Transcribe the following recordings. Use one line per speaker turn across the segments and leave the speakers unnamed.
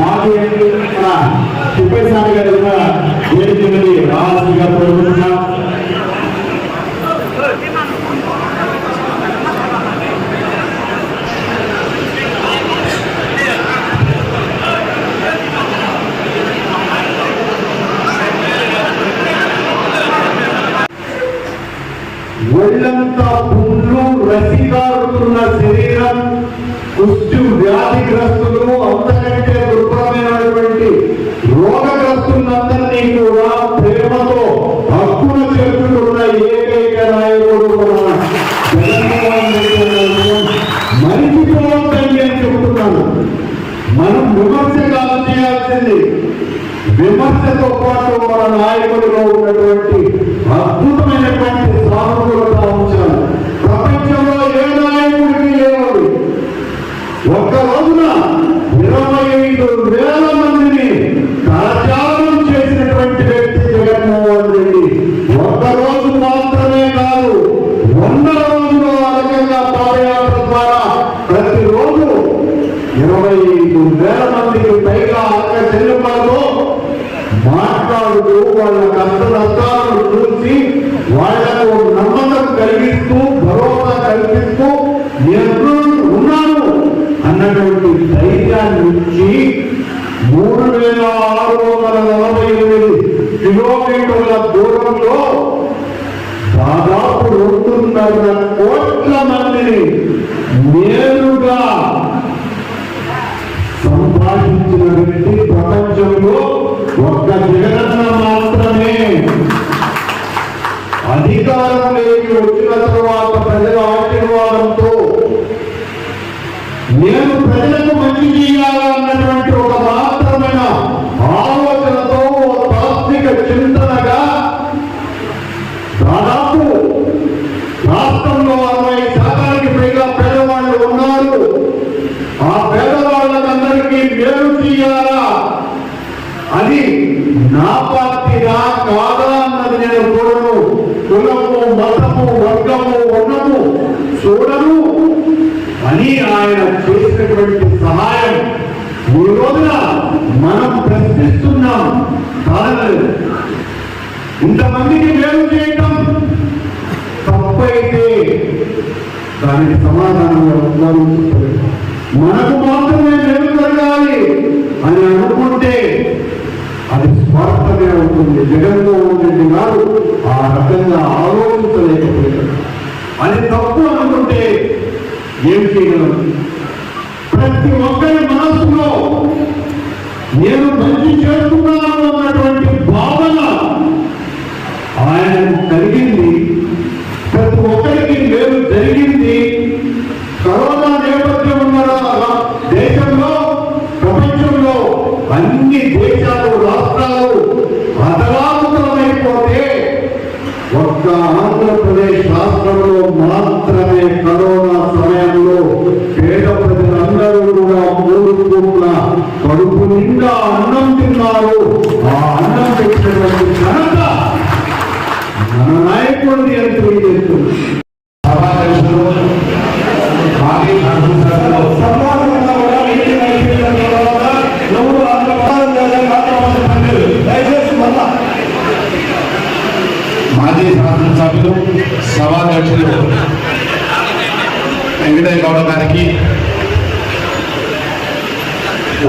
మాజీ ఎంపీ మన తిప్పేస్వామి గారు కూడా వేదిక నుండి రావాల్సిందిగా కోరుకుంటున్నాం ఒళ్ళంతా పుండ్లు శరీరం కుష్టి వ్యాధిగ్రస్తులు అంతకంటే దుర్భరమైనటువంటి రోగగ్రస్తులందరినీ కూడా ప్రేమతో హక్కున చేర్చుకున్న ఏకైక నాయకుడు మన మరిచిపోవద్దని నేను చెబుతున్నాను మనం విమర్శ కాదు చేయాల్సింది విమర్శతో పాటు మన నాయకుడిలో ఉన్నటువంటి అద్భుతమైన వందల రోజులు ఆ రకంగా పాదయాత్ర ద్వారా ప్రతిరోజు ఇరవై ఐదు వేల మందికి పైగా అక్క చెల్లెమ్మలతో మాట్లాడుతూ వాళ్ళ కష్ట నష్టాలను చూసి వాళ్ళకు నమ్మకం కలిగిస్తూ భరోసా కల్పిస్తూ నేను ఉన్నాను అన్నటువంటి ధైర్యాన్ని ఇచ్చి మూడు వేల ఆరు వందల నలభై ఎనిమిది కిలోమీటర్ల ఉన్న కోట్ల మందిని నేరుగా సంపాదించిన వ్యక్తి ప్రపంచంలో ఒక్క జగనన్న అది నా పార్టీగా కాదా అన్నది నేను చూడను. కులము మతము వర్గము వర్ణము చూడను. అని ఆయన చేసినటువంటి సహాయం ఈ రోజున మనం ప్రశ్నిస్తున్నాం. కాదు ఇంతమందికి మేలు చేయటం తప్పైతే దానికి సమాధానం మనకు మాత్రమే మేలు జరగాలి అని అనుకుంటే అది స్వార్థమే అవుతుంది జగన్మోహన్ రెడ్డి గారు ఆ రకంగా ఆలోచించలేకపోయారు. అది తప్పు అనుకుంటే ఏం చేయగలం? ప్రతి ఒక్కరి మనసులో నేను మంచి చేస్తున్నాను అన్నటువంటి భావన ఆయన కలిగింది. ప్రతి ఒక్కరికి మేలు జరిగింది. కరోనా నేపథ్యం ఉన్న దేశంలో ప్రపంచంలో అన్ని దేశాలు రాష్ట్రాలు అతలాకుతలమైపోతే ఒక్క ఆంధ్రప్రదేశ్ రాష్ట్రంలో మాత్రమే కరోనా సమయంలో
సభాధ్యక్షులు వెంకటయ్య గౌడ గారికి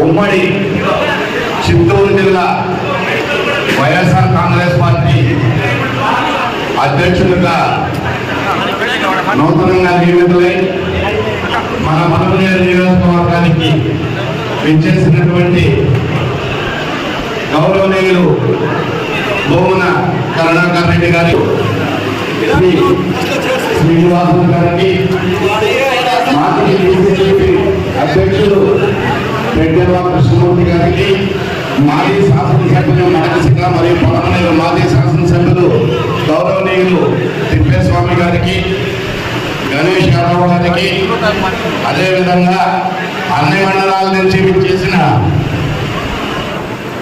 ఉమ్మడి చిత్తూరు జిల్లా వైఎస్ఆర్ కాంగ్రెస్ పార్టీ అధ్యక్షులుగా నూతనంగా నియమితులై మన మనమనేరు నియోజకవర్గానికి విచ్చేసినటువంటి గౌరవనీయులు భూమన కరుణాకర్ రెడ్డి గారు. శ్రీ శ్రీనివాసు గారికి మాజీ బీజేపీ అధ్యక్షులు రెడ్డెల్ల కృష్ణమూర్తి గారికి మాజీ శాసనసభ్యులు నరసింహ మరియు పొలమనేరు మాజీ శాసనసభ్యులు గౌరవనీయులు తిప్పేస్వామి గారికి గణేష్ యాదవ్ గారికి అదేవిధంగా అన్ని మండలాల నుంచి విచ్చేసిన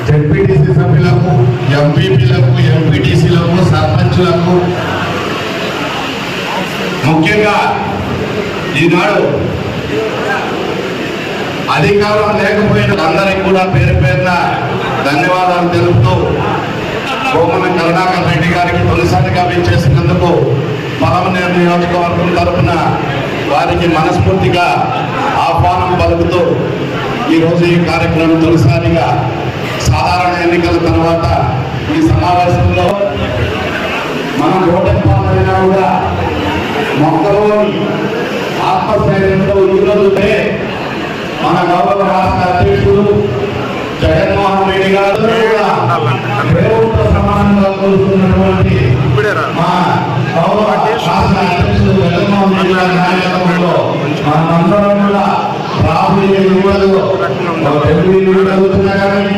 జడ్పీటీసీ సభ్యులకు ఎంపీపీలకు ఎంపీటీసీలకు సర్పంచులకు ముఖ్యంగా ఈనాడు అధికారం లేకపోయిన అందరికి కూడా పేరు పేరున ధన్యవాదాలు తెలుపుతూ కోమన కరుణాకర్ రెడ్డి గారికి తొలిసారిగా విచ్చేసినందుకు పలమనేరు నియోజకవర్గం తరఫున వారికి మనస్ఫూర్తిగా ఆహ్వానం పలుకుతూ ఈరోజు ఈ కార్యక్రమం తొలిసారిగా సాధారణ ఎన్నికల తర్వాత ఈ సమావేశంలో మనం ఓటమిపోయినా కూడా మొక్కలోని ఆత్మస్థైర్యంతో ఈరోజునే మన గౌరవ రాష్ట్ర అధ్యక్షుడు జగన్మోహన్ రెడ్డి గారు దేవుడితో సమానంగా కోరుతున్నటువంటి మా గౌరవ రాష్ట్ర అధ్యక్షుడు జగన్మోహన్ రెడ్డి గారి నాయకత్వంలో మనమందరం కూడా రాబోయే యువతలో డెబ్బై జరుగుతున్నా కానీ